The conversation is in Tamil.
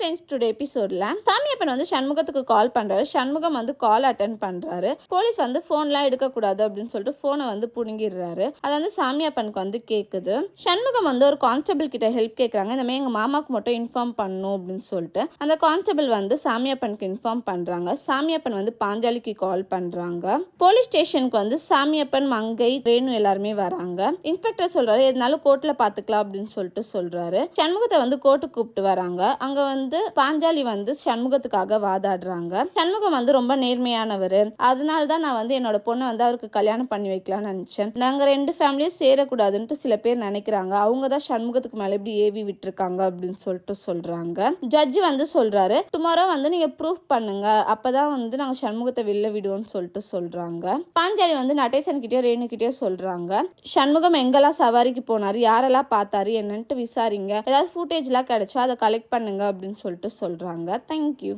ஃப்ரெண்ட்ஸ் டுடே எபிசோட்ல சாமியப்பன் வந்து சண்முகத்துக்கு கால் பண்றாரு. சண்முகம் வந்து கால் அட்டன் பண்றாரு. போலீஸ் வந்து போன்லாம் எடுக்கக்கூடாது அப்படின்னு சொல்லிட்டு போனை வந்து புடுங்கிடுறாரு. அது வந்து சாமியப்பனுக்கு வந்து கேக்குது. சண்முகம் வந்து ஒரு கான்ஸ்டபிள் கிட்ட ஹெல்ப் கேட்குறாங்க இந்த மாதிரி எங்க மாமாக்கு மட்டும் இன்ஃபார்ம் பண்ணும் அப்படின்னு சொல்லிட்டு அந்த கான்ஸ்டபிள் வந்து சாமியப்பனுக்கு இன்ஃபார்ம் பண்றாங்க. சாமியப்பன் வந்து பாஞ்சாலிக்கு கால் பண்றாங்க. போலீஸ் ஸ்டேஷனுக்கு வந்து சாமியப்பன் மங்கை ரேணு எல்லாருமே வராங்க. இன்ஸ்பெக்டர் சொல்றாரு எதுனாலும் கோர்ட்ல பாத்துக்கலாம் அப்படின்னு சொல்லிட்டு சொல்றாரு. சண்முகத்தை வந்து கோர்ட்டுக்கு கூப்பிட்டு வராங்க. அங்க வந்து வந்து பாஞ்சாலி வந்து சண்முகத்துக்காக வாதாடுறாங்க. சண்முகம் வந்து ரொம்ப நேர்மையானவர். அதனால தான் நான் வந்து என்னோட பொண்ணை வந்து அவருக்கு கல்யாணம் பண்ணி வைக்கலாம்னு நினச்சேன். நாங்கள் ரெண்டு ஃபேமிலியும் சேரக்கூடாதுன்ட்டு சில பேர் நினைக்கிறாங்க. அவங்க தான் சண்முகத்துக்கு மேலே இப்படி ஏவி விட்டுருக்காங்க அப்படின்னு சொல்லிட்டு சொல்கிறாங்க ஜட்ஜ் வந்து சொல்கிறாரு டுமாரோ வந்து நீங்கள் ப்ரூஃப் பண்ணுங்க. அப்பதான் வந்து நாங்கள் சண்முகத்தை வெளில விடுவோம்னு சொல்லிட்டு சொல்கிறாங்க பாஞ்சாலி வந்து நடேசன் கிட்டயோ ரேணு கிட்டயோ சொல்கிறாங்க சண்முகம் எங்கெல்லாம் சவாரிக்கு போனார்? யாரெல்லாம் பார்த்தாரு? என்னன்ட்டு விசாரிங்க. ஏதாவது ஃபுட்டேஜ்லாம் கிடைச்சா அதை கலெக்ட் பண்ணுங்க அப்படின்னு சொல்லிட்டு சொல்கிறாங்க தேங்க்யூ